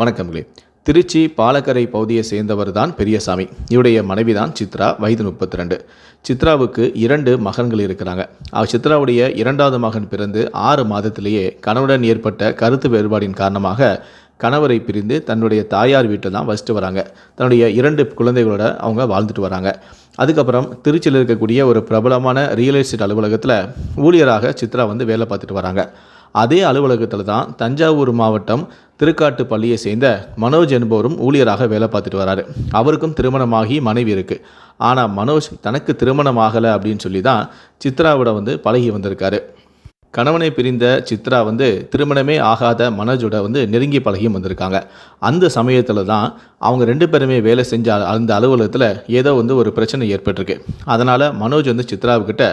வணக்கங்களே. திருச்சி பாலக்கரை பகுதியை சேர்ந்தவர் தான் பெரியசாமி. இவருடைய மனைவி தான் சித்ரா வயது முப்பத்தி ரெண்டு சித்ராவுக்கு இரண்டு மகன்கள் இருக்கிறாங்க. அவர் சித்ராவுடைய இரண்டாவது மகன் பிறந்து ஆறு மாதத்திலேயே கணவுடன் ஏற்பட்ட கருத்து வேறுபாடின் காரணமாக கணவரை பிரிந்து தன்னுடைய தாயார் வீட்டில் தான் வசிட்டு வராங்க. தன்னுடைய இரண்டு குழந்தைகளோட அவங்க வாழ்ந்துட்டு வராங்க. அதுக்கப்புறம் திருச்சியில் இருக்கக்கூடிய ஒரு பிரபலமான ரியல் எஸ்டேட் அலுவலகத்தில் ஊழியராக சித்ரா வந்து வேலை பார்த்துட்டு வராங்க. அதே அலுவலகத்தில் தான் தஞ்சாவூர் மாவட்டம் திருக்காட்டுப்பள்ளியை சேர்ந்த மனோஜ் என்பவரும் ஊழியராக வேலை பார்த்துட்டு வராரு. அவருக்கும் திருமணமாகி மனைவி இருக்குது ஆனால் மனோஜ் தனக்கு திருமணம் ஆகலை அப்படின்னு சொல்லி தான் சித்ராவோட வந்து பழகி வந்திருக்காரு. கணவனை பிரிந்த சித்ரா வந்து திருமணமே ஆகாத மனோஜோட வந்து நெருங்கி பழகியும் வந்திருக்காங்க. அந்த சமயத்தில் தான் அவங்க ரெண்டு பேருமே வேலை செஞ்ச அந்த அலுவலகத்தில் ஏதோ வந்து ஒரு பிரச்சனை ஏற்பட்டிருக்கு. அதனால் மனோஜ் வந்து சித்ராவுக்கிட்ட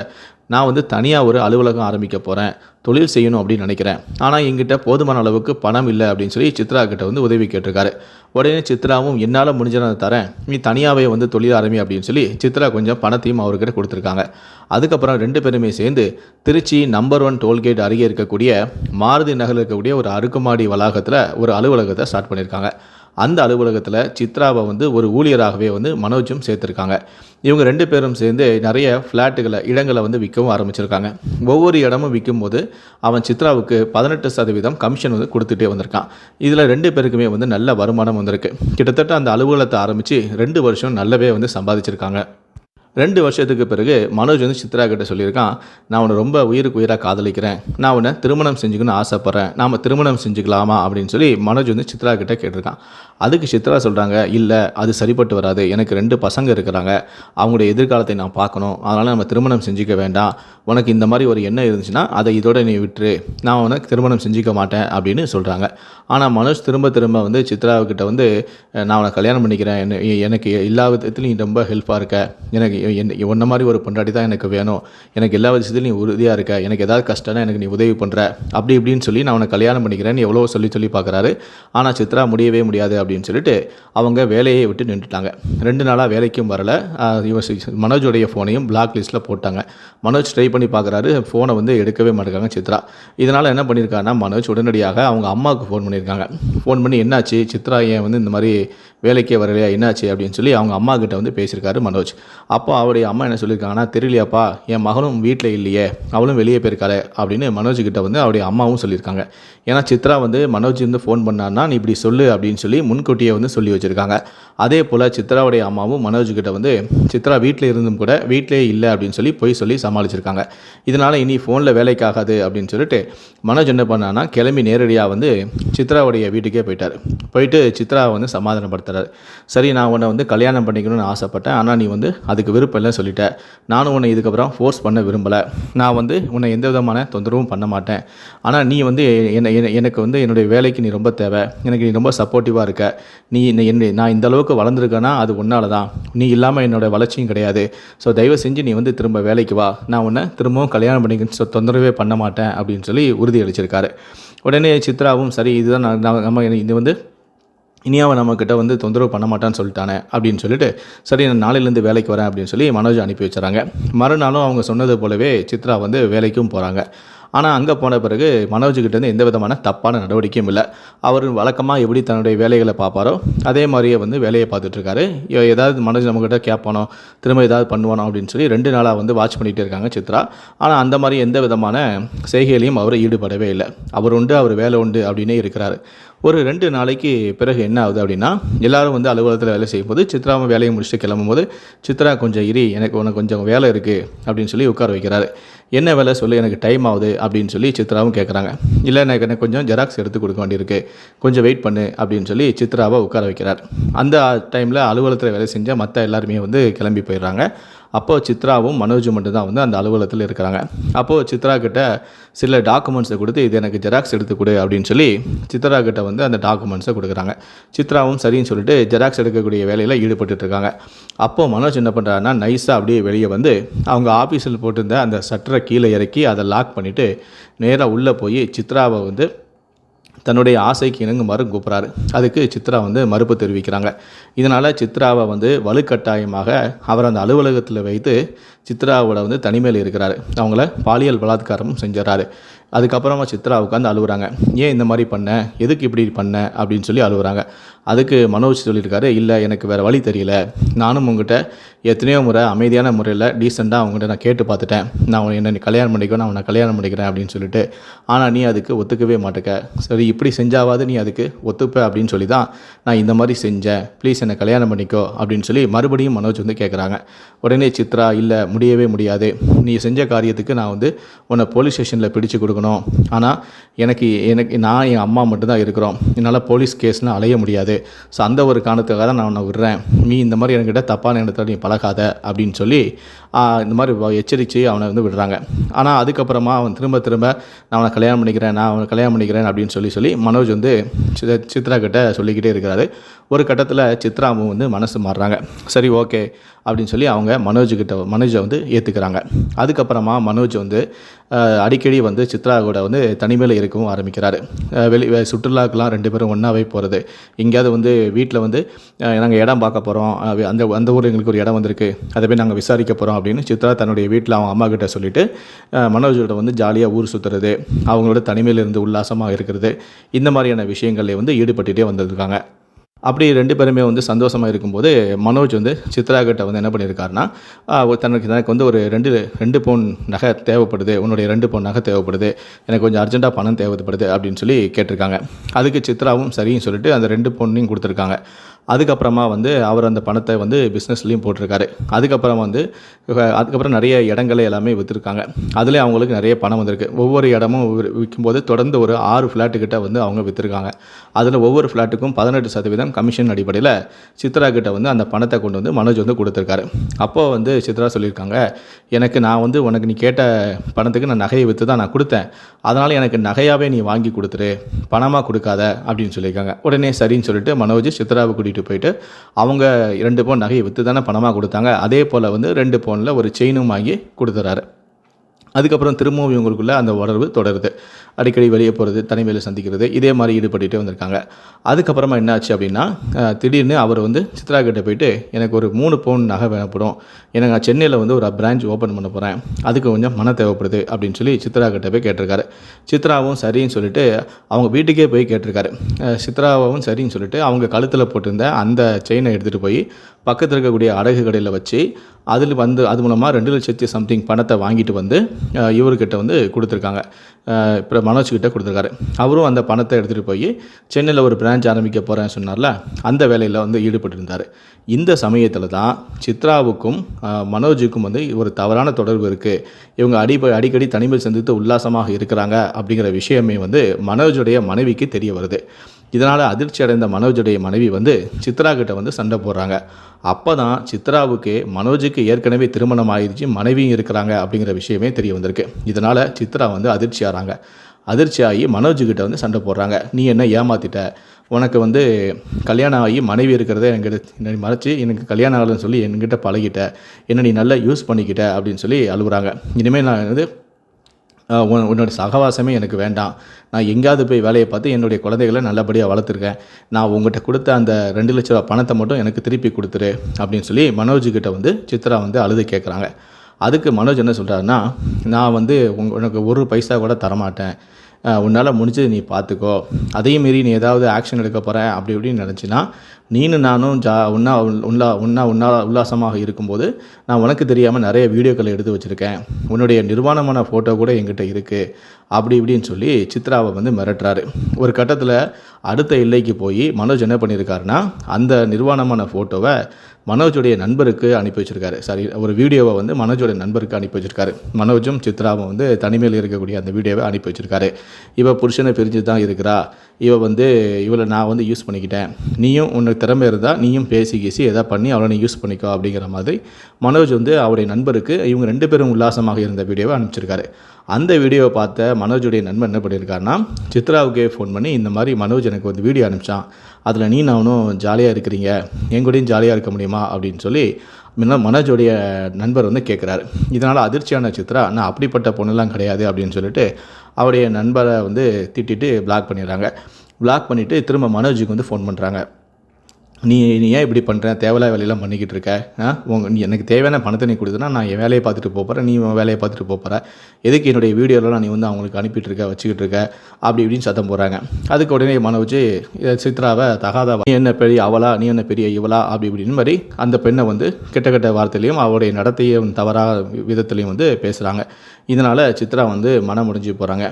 நான் வந்து தனியாக ஒரு அலுவலகம் ஆரம்பிக்க போகிறேன் தொழில் செய்யணும் அப்படின்னு நினைக்கிறேன். ஆனால் எங்கிட்ட போதுமான அளவுக்கு பணம் இல்லை அப்படின்னு சொல்லி சித்ரா கிட்ட வந்து உதவி கேட்டிருக்காரு. உடனே சித்ராவும் என்னால் முடிஞ்ச நான் தரேன். நீ தனியாகவே வந்து தொழில் ஆரம்பி அப்படின்னு சொல்லி சித்ரா கொஞ்சம் பணத்தையும் அவர்கிட்ட கொடுத்துருக்காங்க. அதுக்கப்புறம் ரெண்டு பேருமே சேர்ந்து திருச்சி நம்பர் ஒன் டோல்கேட் அருகே இருக்கக்கூடிய மாருதி நகரில் இருக்கக்கூடிய ஒரு அடுக்குமாடி வளாகத்தில் ஒரு அலுவலகத்தை ஸ்டார்ட் பண்ணியிருக்காங்க. அந்த அலுவலகத்தில் சித்ராவை வந்து ஒரு ஊழியராகவே வந்து மனோஜும் சேர்த்துருக்காங்க. இவங்க ரெண்டு பேரும் சேர்ந்து நிறைய ஃப்ளாட்டுகளை இடங்களை வந்து விற்கவும் ஆரம்பிச்சிருக்காங்க. ஒவ்வொரு இடமும் விற்கும்போது அவன் சித்ராவுக்கு பதினெட்டு சதவீதம் கமிஷன் வந்து கொடுத்துட்டே வந்திருக்கான். இதில் ரெண்டு பேருக்குமே வந்து நல்ல வருமானம் வந்திருக்கு. கிட்டத்தட்ட அந்த அலுவலகத்தை ஆரம்பித்து ரெண்டு வருஷம் நல்லாவே வந்து சம்பாதிச்சிருக்காங்க. ரெண்டு வருஷத்துக்கு பிறகு மனோஜ் வந்து சித்ரா கிட்ட சொல்லியிருக்கான் நான் உன்னை ரொம்ப உயிருக்கு உயிராக காதலிக்கிறேன். நான் உன்னை திருமணம் செஞ்சுக்கணும்னு ஆசைப்பட்றேன். நாம் திருமணம் செஞ்சுக்கலாமா? அப்படின்னு சொல்லி மனோஜ் வந்து சித்ரா கிட்ட கேட்டிருக்கான். அதுக்கு சித்ரா சொல்கிறாங்க இல்லை அது சரிப்பட்டு வராது. எனக்கு ரெண்டு பசங்க இருக்கிறாங்க. அவங்களுடைய எதிர்காலத்தை நான் பார்க்கணும். அதனால் நம்ம திருமணம் செஞ்சுக்க வேண்டாம். உனக்கு இந்த மாதிரி ஒரு எண்ணம் இருந்துச்சுன்னா அதை இதோட நீ விட்டுரு. நான் உனக்கு திருமணம் செஞ்சுக்க மாட்டேன். அப்படின்னு சொல்கிறாங்க ஆனால் மனோஜ் திரும்ப திரும்ப வந்து சித்ராவுக்கிட்ட வந்து நான் உனக்கு கல்யாணம் பண்ணிக்கிறேன். என்ன எனக்கு எல்லா விதத்துலையும் ரொம்ப ஹெல்ப்பாக இருக்க. எனக்கு என் ஒன்ன மாதிரி ஒரு பொண்டாட்டி தான் எனக்கு வேணும். எனக்கு எல்லா விஷயத்துலையும் நீ உறுதியாக இருக்க. எனக்கு ஏதாவது கஷ்டம்னா எனக்கு நீ உதவி பண்ணுற அப்படி இப்படின்னு சொல்லி நான் உனக்கு கல்யாணம் பண்ணிக்கிறேன்னு எவ்வளோ சொல்லி சொல்லி பார்க்குறாரு. ஆனால் சித்ரா முடியவே முடியாது அப்படின்னு சொல்லிட்டு அவங்க வேலையை விட்டு நின்றுட்டாங்க. ரெண்டு நாளாக வேலைக்கும் வரல. இவர் மனோஜோடைய ஃபோனையும் பிளாக் லிஸ்ட்டில் போட்டாங்க. மனோஜ் ட்ரை பண்ணி பார்க்குறாரு. ஃபோனை வந்து எடுக்கவே மாட்டேங்காங்க சித்ரா. இதனால் என்ன பண்ணியிருக்காருன்னா மனோஜ் உடனடியாக அவங்க அம்மாவுக்கு ஃபோன் பண்ணியிருக்காங்க. ஃபோன் பண்ணி என்னாச்சு? சித்ரா ஏன் வந்து இந்த மாதிரி வேலைக்கே வரலையா? என்னாச்சு? அப்படின்னு சொல்லி அவங்க அம்மா கிட்ட வந்து பேசியிருக்காரு மனோஜ். அப்போ அவருடைய அம்மா என்ன சொல்லியிருக்காங்கன்னா தெரியலையாப்பா என் மகனும் வீட்டில் இல்லையே அவளும் வெளியே போயிருக்காளே அப்படின்னு மனோஜ்கிட்ட வந்து அவருடைய அம்மாவும் சொல்லியிருக்காங்க. ஏன்னா சித்ரா வந்து மனோஜ் வந்து ஃபோன் பண்ணார்னா நீ இப்படி சொல்லு அப்படின்னு சொல்லி முன்கூட்டியே வந்து சொல்லி வச்சுருக்காங்க. அதே போல் சித்ராவுடைய அம்மாவும் மனோஜ்கிட்ட வந்து சித்ரா வீட்டில் இருந்தும் கூட வீட்டிலே இல்லை அப்படின்னு சொல்லி போய் சொல்லி சமாளிச்சிருக்காங்க. இதனால் இனி ஃபோனில் வேலைக்காகாது அப்படின்னு சொல்லிட்டு மனோஜ் என்ன பண்ணான்னா கிளம்பி நேரடியாக வந்து சித்ராவுடைய வீட்டுக்கே போயிட்டார். போயிட்டு சித்ரா வந்து சமாதானப்படுத்துகிறார் சரி நான் உன்னை வந்து கல்யாணம் பண்ணிக்கணும்னு ஆசைப்பட்டேன் ஆனால் நீ வந்து அதுக்கு விரும்ப இல்லை சொல்லிட்டேன். நானும் உன்னை இதுக்கப்புறம் ஃபோர்ஸ் பண்ண விரும்பலை. நான் வந்து உன்னை எந்த விதமான தொந்தரவும் பண்ண மாட்டேன். ஆனால் நீ வந்து என்னை எனக்கு வந்து என்னுடைய வேலைக்கு நீ ரொம்ப தேவை. எனக்கு நீ ரொம்ப சப்போர்ட்டிவாக இருக்க. நீ என்னை நான் இந்த அளவுக்கு வளர்ந்துருக்கேன்னா அது உன்னால தான் நீ இல்லாமல் என்னோடய வளர்ச்சியும் கிடையாது. ஸோ தயவு செஞ்சு நீ வந்து திரும்ப வேலைக்கு வா. நான் உன்னை திரும்பவும் கல்யாணம் பண்ணிக்க தொந்தரவே பண்ண மாட்டேன் அப்படின்னு சொல்லி உறுதி அளிச்சிருக்காரு உடனே சித்ராவும் சரி இதுதான் நான் நம்ம இது வந்து இனி அவன் நம்மக்கிட்ட வந்து தொந்தரவு பண்ண மாட்டான்னு சொல்லிட்டானே அப்படின்னு சொல்லிட்டு சரி நான் நாளையிலேருந்து வேலைக்கு வரேன் அப்படின்னு சொல்லி மனோஜ் அனுப்பி வச்சுறாங்க. மறுநாளும் அவங்க சொன்னது போலவே சித்ரா வந்து வேலைக்கும் போகிறாங்க ஆனால் அங்கே போன பிறகு மனோஜ்கிட்டேருந்து எந்த விதமான தப்பான நடவடிக்கையும் இல்லை. அவர் வழக்கமாக எப்படி தன்னுடைய வேலைகளை பார்ப்பாரோ அதே மாதிரியே வந்து வேலையை பார்த்துட்ருக்காரு ஏதாவது மனோஜ் நம்மக்கிட்ட கேட்பானோ திரும்ப ஏதாவது பண்ணுவானோ அப்படின்னு சொல்லி ரெண்டு நாளாக வந்து வாட்ச் பண்ணிகிட்டே இருக்காங்க சித்ரா. ஆனால் அந்த மாதிரி எந்த விதமான செய்கையிலையும் அவர் ஈடுபடவே இல்லை. அவர் உண்டு அவர் வேலை உண்டு அப்படின்னே இருக்கிறாரு. ஒரு ரெண்டு நாளைக்கு பிறகு என்ன ஆகுது அப்படின்னா எல்லாரும் வந்து அலுவலகத்தில் வேலை செய்யும்போது சித்ராவை வேலையை முடிச்சுட்டு கிளம்பும் போது சித்ரா கொஞ்சம் இரி எனக்கு உனக்கு கொஞ்சம் வேலை இருக்குது அப்படின்னு சொல்லி உட்கார வைக்கிறாரு. என்ன வேலை சொல்லி எனக்கு டைம் ஆகுது அப்படின்னு சொல்லி சித்ராவும் கேட்குறாங்க இல்லை எனக்கு எனக்கு கொஞ்சம் ஜெராக்ஸ் எடுத்து கொடுக்க வேண்டியிருக்கு கொஞ்சம் வெயிட் பண்ணு அப்படின்னு சொல்லி சித்ராவை உட்கார வைக்கிறார். அந்த டைமில் அலுவலகத்தில் வேலை செஞ்சால் மற்ற எல்லாருமே வந்து கிளம்பி போயிடுறாங்க. அப்போது சித்ராவும் மனோஜும் மட்டும்தான் வந்து அந்த அலுவலகத்தில் இருக்கிறாங்க. அப்போது சித்ரா கிட்ட சில டாக்குமெண்ட்ஸை கொடுத்து இது எனக்கு ஜெராக்ஸ் எடுத்து கொடு அப்படின்னு சொல்லி சித்ரா கிட்ட வந்து அந்த டாக்குமெண்ட்ஸை கொடுக்குறாங்க. சித்ராவும் சரின்னு சொல்லிட்டு ஜெராக்ஸ் எடுக்கக்கூடிய வேலையில் ஈடுபட்டுருக்காங்க அப்போது மனோஜ் என்ன பண்ணுறாருன்னா நைஸாக அப்படியே வெளியே வந்து அவங்க ஆஃபீஸில் போட்டிருந்த அந்த சட்டரை கீழே இறக்கி அதை லாக் பண்ணிவிட்டு நேராக உள்ளே போய் சித்ராவை வந்து தன்னுடைய ஆசைக்கு இணங்குமாறு கூப்பிட்றாரு. அதுக்கு சித்ரா வந்து மறுப்பு தெரிவிக்கிறாங்க. இதனால் சித்ராவை வந்து வலுக்கட்டாயமாக அவர் அந்த அலுவலகத்தில் வைத்து சித்ராவோட வந்து தனிமையில் இருக்கிறாரு. அவங்கள பாலியல் பலாத்காரமும் செஞ்சிடறாரு. அதுக்கப்புறமா சித்ரா உட்காந்து அழுகுறாங்க ஏன் இந்த மாதிரி பண்ண? எதுக்கு இப்படி பண்ண? அப்படின்னு சொல்லி அழுகுறாங்க அதுக்கு மனோஜ் சொல்லியிருக்காரு இல்லை எனக்கு வேறு வழி தெரியல. நானும் உங்ககிட்ட எத்தனையோ முறை அமைதியான முறையில் டீசெண்டாக அவங்ககிட்ட நான் கேட்டு பார்த்துட்டேன். நான் உன்னை என்ன நீ கல்யாணம் பண்ணிக்கோ நான் உன்னை கல்யாணம் பண்ணிக்கிறேன் அப்படின்னு சொல்லிட்டு ஆனால் நீ அதுக்கு ஒத்துக்கவே மாட்டேக்க. சரி இப்படி செஞ்சாவது நீ அதுக்கு ஒத்துப்ப அப்படின்னு சொல்லி தான் நான் இந்த மாதிரி செஞ்சேன். ப்ளீஸ் என்னை கல்யாணம் பண்ணிக்கோ அப்படின்னு சொல்லி மறுபடியும் மனோஜ் வந்து கேட்குறாங்க உடனே சித்ரா இல்லை முடியவே முடியாது. நீ செஞ்ச காரியத்துக்கு நான் வந்து உன்னை போலீஸ் ஸ்டேஷனில் பிடிச்சு கொடுக்கணும். ஆனால் எனக்கு எனக்கு நான் என் அம்மா மட்டும்தான் இருக்கிறோம். என்னால் போலீஸ் கேஸ்லாம் அலைய முடியாது. ஸோ அந்த ஒரு காரணத்துக்காக தான் நான் உன்னை விடுறேன். நீ இந்த மாதிரி என்கிட்ட தப்பான எண்ணத்தில் நீ பழகாத அப்படின்னு சொல்லி இந்த மாதிரி எச்சரித்து அவனை வந்து விடுறாங்க. ஆனால் அதுக்கப்புறமா அவன் திரும்ப திரும்ப நான் அவனை கல்யாணம் பண்ணிக்கிறேன் நான் அவனை கல்யாணம் பண்ணிக்கிறேன் அப்படின்னு சொல்லி சொல்லி மனோஜ் வந்து சித- சித்ரா கிட்ட சொல்லிக்கிட்டே இருக்கிறாரு. ஒரு கட்டத்தில் சித்ராவும் வந்து மனசு மாறுறாங்க. சரி ஓகே அப்படின்னு சொல்லி அவங்க மனோஜ்கிட்ட மனோஜை வந்து ஏற்றுக்கிறாங்க அதுக்கப்புறமா மனோஜ் வந்து அடிக்கடி வந்து சித்ரா கூட வந்து தனிமையில் இருக்கவும் ஆரம்பிக்கிறாரு. வெளி வே- சுற்றுலாக்கெல்லாம் ரெண்டு பேரும் ஒன்றாவே போகிறது எங்கேயாவது வந்து வீட்டில் வந்து நாங்கள் இடம் பார்க்க போகிறோம் அந்த அந்த ஊரில் எங்களுக்கு ஒரு இடம் வந்திருக்கு. அதை போய் நாங்கள் விசாரிக்க போகிறோம் அப்படின்னு சித்ரா தன்னுடைய வீட்டில் அவங்க அம்மா கிட்ட சொல்லிட்டு மனோஜோட வந்து ஜாலியாக ஊர் சுற்றுறது அவங்களோட தனிமையில் இருந்து உல்லாசமாக இருக்கிறது இந்த மாதிரியான விஷயங்களில் வந்து ஈடுபட்டுகிட்டே வந்திருக்காங்க. அப்படி ரெண்டு பேருமே வந்து சந்தோஷமாக இருக்கும்போது மனோஜ் வந்து சித்ரா கிட்ட வந்து என்ன பண்ணியிருக்காருன்னா தனக்கு எனக்கு வந்து ஒரு ரெண்டு ரெண்டு பவுன் நகை தேவைப்படுது உன்னுடைய ரெண்டு பவுன் நகை தேவைப்படுது எனக்கு கொஞ்சம் அர்ஜென்ட்டாக பணம் தேவைப்படுது அப்படின்னு சொல்லி கேட்டிருக்காங்க. அதுக்கு சித்ராவும் சரின்னு சொல்லிட்டு அந்த ரெண்டு பவுனையும் கொடுத்துருக்காங்க. அதுக்கப்புறமா வந்து அவர் அந்த பணத்தை வந்து பிஸ்னஸ்லேயும் போட்டிருக்காரு. அதுக்கப்புறம் வந்து அதுக்கப்புறம் நிறைய இடங்களை எல்லாமே விற்றுருக்காங்க அதிலே அவங்களுக்கு நிறைய பணம் வந்திருக்கு. ஒவ்வொரு இடமும் விற்கும்போது தொடர்ந்து ஒரு ஆறு ஃப்ளாட்டு கிட்ட வந்து அவங்க விற்றுருக்காங்க அதில் ஒவ்வொரு ஃப்ளாட்டுக்கும் பதினெட்டு சதவீதம் கமிஷன் அடிப்படையில் சித்ரா கிட்ட வந்து அந்த பணத்தை கொண்டு வந்து மனோஜ் வந்து கொடுத்துருக்காரு. அப்போது வந்து சித்ரா சொல்லியிருக்காங்க எனக்கு நான் வந்து உனக்கு நீ கேட்ட பணத்துக்கு நான் நகையை விற்று தான் நான் கொடுத்தேன். அதனால் எனக்கு நகையாகவே நீ வாங்கி கொடுத்துரு. பணமாக கொடுக்காத அப்படின்னு சொல்லியிருக்காங்க. உடனே சரின்னு சொல்லிட்டு மனோஜ் சித்ராவை கூட்டிகிட்டு போயிட்டு அவங்க ரெண்டு பவுன் நகையை விற்று தானே பணமாக கொடுத்தாங்க. அதே போல் வந்து ரெண்டு பவுனில் ஒரு செயினும் வாங்கி கொடுத்துறாரு. அதுக்கப்புறம் திரும்பவும் இவங்களுக்குள்ள அந்த உணர்வு தொடருது. அடிக்கடி வெளியே போகிறது தனிமையில் சந்திக்கிறது இதே மாதிரி ஈடுபட்டுகிட்டே வந்திருக்காங்க. அதுக்கப்புறமா என்னாச்சு அப்படின்னா திடீர்னு அவர் வந்து சித்ரா கிட்டே போயிட்டு எனக்கு ஒரு மூணு பவுன் நகை வேணப்படும் எனக்கு நான் சென்னையில் வந்து ஒரு பிரான்ச் ஓப்பன் பண்ண போகிறேன் அதுக்கு கொஞ்சம் மன தேவைப்படுது அப்படின்னு சொல்லி சித்ரா கிட்டே போய் கேட்டிருக்காரு. சித்ராவும் சரின்னு சொல்லிட்டு அவங்க வீட்டுக்கே போய் கேட்டிருக்காரு. சித்ராவும் சரின்னு சொல்லிட்டு அவங்க கழுத்தில் போட்டிருந்த அந்த செயினை எடுத்துகிட்டு போய் பக்கத்தில் இருக்கக்கூடிய அடகு கடையில் வச்சு அதில் வந்து அது மூலமாக ரெண்டு லட்சத்தி சம்திங் பணத்தை வாங்கிட்டு வந்து இவர்கிட்ட வந்து கொடுத்துருக்காங்க. இப்போ மனோஜ் கிட்ட கொடுத்துருக்காரு. அவரும் அந்த பணத்தை எடுத்துகிட்டு போய் சென்னையில் ஒரு பிரான்ச் ஆரம்பிக்க போகிறேன்னு சொன்னார்ல அந்த வேலையில் வந்து ஈடுபட்டிருந்தார். இந்த சமயத்தில் தான் சித்ராவுக்கும் மனோஜுக்கும் வந்து ஒரு தவறான தொடர்பு இருக்குது இவங்க அடி அடிக்கடி தனிமையில் சந்தித்து உல்லாசமாக இருக்கிறாங்க அப்படிங்கிற விஷயமே வந்து மனோஜுடைய மனைவிக்கு தெரிய வருது. இதனால் அதிர்ச்சி அடைந்த மனோஜுடைய மனைவி வந்து சித்ரா கிட்ட வந்து சண்டை போடுறாங்க. அப்போ தான் சித்ராவுக்கு மனோஜுக்கு ஏற்கனவே திருமணம் ஆயிடுச்சு மனைவியும் இருக்கிறாங்க அப்படிங்கிற விஷயமே தெரிய வந்திருக்கு. இதனால் சித்ரா வந்து அதிர்ச்சி ஆகிறாங்க அதிர்ச்சி ஆகி மனோஜுக்கிட்ட வந்து சண்டை போடுறாங்க. நீ என்ன ஏமாத்திட்ட? உனக்கு வந்து கல்யாணம் ஆகி மனைவி இருக்கிறத என்கிட்ட மறைச்சி எனக்கு கல்யாணம் ஆகலைன்னு சொல்லி என்கிட்ட பழகிட்ட. என்ன நீ நல்லா யூஸ் பண்ணிக்கிட்ட? அப்படின்னு சொல்லி அழுகுறாங்க. இனிமேல் நான் வந்து உன்னோட சகவாசமே எனக்கு வேண்டாம். நான் எங்கேயாவது போய் வேலையை பார்த்து என்னுடைய குழந்தைகளை நல்லபடியாக வளர்த்துருக்கேன். நான் உங்கள்கிட்ட கொடுத்த அந்த ரெண்டு லட்ச ரூபா பணத்தை மட்டும் எனக்கு திருப்பி கொடுத்துரு. அப்படின்னு சொல்லி மனோஜ்கிட்ட வந்து சித்ரா வந்து அழுது கேட்குறாங்க அதுக்கு மனோஜ் என்ன சொல்கிறாருன்னா நான் வந்து உங்க உனக்கு ஒரு பைசா கூட தரமாட்டேன். உன்னால் முடிஞ்சது நீ பார்த்துக்கோ அதையும் மீறி நீ ஏதாவது ஆக்ஷன் எடுக்க போகிற அப்படி இப்படின்னு நினச்சின்னா நீனு நானும் ஜா உன்னா உல்லா உன்னா உன்னா உல்லாசமாக இருக்கும்போது நான் உனக்கு தெரியாமல் நிறைய வீடியோக்களை எடுத்து வச்சுருக்கேன். உன்னுடைய நிர்வாணமான ஃபோட்டோ கூட எங்கிட்ட இருக்குது அப்படி இப்படின்னு சொல்லி சித்ராவை வந்து மிரட்டுறாரு. ஒரு கட்டத்தில் அடுத்த எல்லைக்கு போய் மனோஜ் என்ன பண்ணியிருக்காருன்னா அந்த நிர்வாணமான ஃபோட்டோவை மனோஜுடைய நண்பருக்கு அனுப்பி வச்சிருக்காரு. சாரி ஒரு வீடியோவை வந்து மனோஜோடைய நண்பருக்கு அனுப்பி வச்சிருக்காரு. மனோஜும் சித்ராவும் வந்து தனிமையில் இருக்கக்கூடிய அந்த வீடியோவை அனுப்பி வச்சிருக்காரு. இவ புருஷனை பிரிஞ்சு தான் இருக்கிறா. இவ வந்து இவளை நான் வந்து யூஸ் பண்ணிக்கிட்டேன். நீயும் உனக்கு திறமை இருந்தால் நீயும் பேசி கீசி எதாவது பண்ணி அவளை நீ யூஸ் பண்ணிக்கோ அப்படிங்கிற மாதிரி மனோஜ் வந்து அவருடைய நண்பருக்கு இவங்க ரெண்டு பேரும் உல்லாசமாக இருந்த வீடியோவை அனுப்பிச்சிருக்காரு. அந்த வீடியோவை பார்த்த மனோஜுடைய நண்பன் என்ன பண்ணியிருக்காருன்னா சித்ராவுக்கே ஃபோன் பண்ணி இந்த மாதிரி மனோஜ் எனக்கு வந்து வீடியோ அனுப்பிச்சான். அதில் நீ நானும் ஜாலியாக இருக்கிறீங்க. என் கூடயும் ஜாலியாக இருக்க முடியுமா? அப்படின்னு சொல்லி முன்ன மனோஜோடைய நண்பர் வந்து கேட்குறாரு இதனால் அதிர்ச்சியான சித்ரா நான் அப்படிப்பட்ட பொண்ணுலாம் கிடையாது அப்படின்னு சொல்லிட்டு அவருடைய நண்பரை வந்து திட்டிட்டு பிளாக் பண்ணிடுறாங்க. பிளாக் பண்ணிவிட்டு திரும்ப மனோஜுக்கு வந்து ஃபோன் பண்ணுறாங்க நீ நீ ஏன் இப்படி பண்ணுற தேவையில்லாத வேலையெல்லாம் பண்ணிக்கிட்டு இருக்க. ஆ? உங்கள் நீ எனக்கு தேவையான பணத்தை நீ கொடுத்தனா நான் என் வேலையை பார்த்துட்டு போகிறேன் நீ உன் வேலையை பார்த்துட்டு போகிற எதுக்கு என்னுடைய வீடியோலாம் நீ வந்து அவங்களுக்கு அனுப்பிட்டு இருக்க வச்சுக்கிட்டு இருக்க? அப்படி இப்படின்னு சத்தம் போகிறாங்க அதுக்கு உடனே மனோஜ் சித்ராவை தகாத நீ என்ன பெரிய அவளா நீ என்ன பெரிய இவளா? அப்படி இப்படின்னு மாதிரி அந்த பெண்ணை வந்து கெட்ட கெட்ட வார்த்தையிலையும் அவருடைய நடத்தையும் தவறாக விதத்துலையும் வந்து பேசுகிறாங்க இதனால் சித்ரா வந்து மனம் முடிஞ்சு போகிறாங்க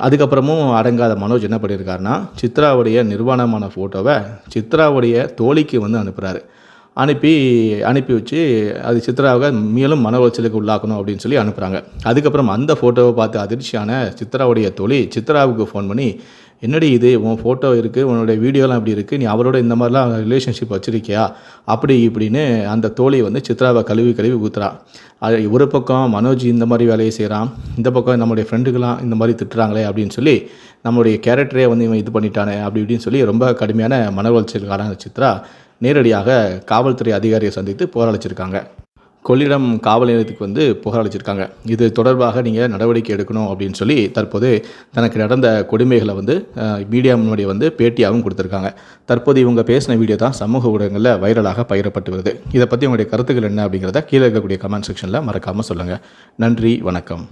அதுக்கப்புறமும் அடங்காத மனோஜ் என்ன பண்ணியிருக்காருன்னா சித்ராவுடைய நிர்வாணமான ஃபோட்டோவை சித்ராவுடைய தோழிக்கு வந்து அனுப்புகிறாரு அனுப்பி அனுப்பி வச்சு அது சித்ராவை மேலும் மன உளைச்சலுக்கு உள்ளாக்கணும் அப்படின்னு சொல்லி அனுப்புகிறாங்க அதுக்கப்புறம் அந்த ஃபோட்டோவை பார்த்து அதிர்ச்சியான சித்ராவுடைய தோழி சித்ராவுக்கு ஃபோன் பண்ணி என்னடி இது? உன் ஃபோட்டோ இருக்குது உன்னோடைய வீடியோலாம் இப்படி இருக்குது நீ அவரோட இந்த மாதிரிலாம் ரிலேஷன்ஷிப் வச்சுருக்கியா? அப்படி இப்படின்னு அந்த தோழி வந்து சித்ராவை கழுவி கழுவி ஊத்துறா. அது ஒரு பக்கம் மனோஜ் இந்த மாதிரி வேலையை செய்கிறான் இந்த பக்கம் நம்முடைய ஃப்ரெண்டுக்கெலாம் இந்த மாதிரி திட்டுறாங்களே அப்படின்னு சொல்லி நம்மளுடைய கேரக்டரே வந்து இவன் இது பண்ணிட்டானே அப்படி இப்படின்னு சொல்லி ரொம்ப கடுமையான மன உளைச்சலுக்கான சித்ரா நேரடியாக காவல்துறை அதிகாரியை சந்தித்து போராளிச்சிருக்காங்க கொள்ளிடம் காவல் நிலையத்துக்கு வந்து புகார் அளிச்சிருக்காங்க இது தொடர்பாக நீங்கள் நடவடிக்கை எடுக்கணும் அப்படின்னு சொல்லி தற்போது தனக்கு நடந்த கொடுமைகளை வந்து மீடியா முன்னாடி வந்து பேட்டியாகவும் கொடுத்துருக்காங்க. தற்போது இவங்க பேசின வீடியோ தான் சமூக ஊடகங்களில் வைரலாக பகிரப்பட்டு வருது. இதை பற்றி உங்களுடைய கருத்துக்கள் என்ன அப்படிங்கிறத கீழே இருக்கக்கூடிய கமெண்ட் செக்ஷனில் மறக்காமல் சொல்லுங்கள் நன்றி வணக்கம்.